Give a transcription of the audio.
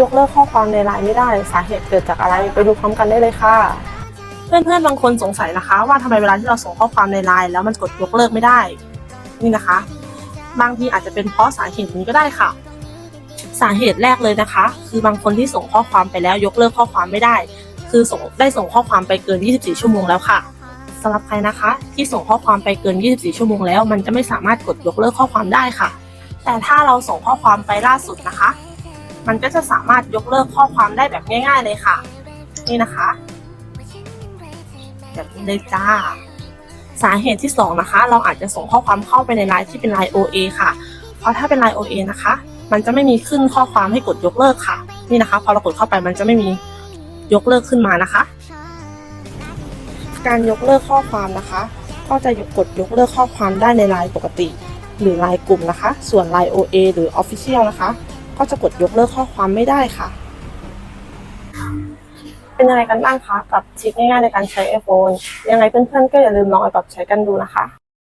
ยกเลิกข้อความในไลน์ไม่ได้สาเหตุเกิดจากอะไรไปดูพร้อมกันได้เลยค่ะ เพื่อนๆบางคนสงสัยนะคะ ว่าทำไมเวลาที่เราส่งข้อความในไลน์แล้วมันกดยกเลิกไม่ได้ นี่นะคะ บางทีอาจจะเป็นเพราะสาเหตุนี้ก็ได้ค่ะ สาเหตุแรกเลยนะคะ คือบางคนที่ส่งข้อความไปแล้วยกเลิกข้อความไม่ได้ คือส่งได้ส่งข้อความไปเกิน 24 ชั่วโมงแล้วค่ะสำหรับใครนะคะ ที่ส่งข้อความไปเกิน 24 ชั่วโมงแล้ว มันจะไม่สามารถกดยกเลิกข้อความได้ค่ะ แต่ถ้าเราส่งข้อความไปล่าสุดนะคะ มันก็จะสามารถยกเลิกข้อความได้แบบง่าย ๆ เลยค่ะ นี่นะคะ แบบนี้เลยจ้า สาเหตุที่สองนะคะ เราอาจจะส่งข้อความเข้าไปในไลน์ที่เป็นไลน์ OA ค่ะ เพราะถ้าเป็นไลน์ OA นะคะ มันจะไม่มีขึ้นข้อความให้กดยกเลิกค่ะ นี่นะคะ พอเรากดเข้าไปมันจะไม่มียกเลิกขึ้นมานะคะ การยกเลิกข้อความนะคะ ก็จะกดยกเลิกข้อความได้ในไลน์ปกติ หรือไลน์กลุ่มนะคะ ส่วนไลน์ OA หรือ Official นะคะ ก็จะกดยกเลิกข้อความไม่ได้ค่ะ เป็นยังไงกันบ้างคะกับทริคง่ายๆในการใช้ iPhone ยังไงเพื่อนๆก็อย่าลืมลองไปปรับใช้กันดูนะคะ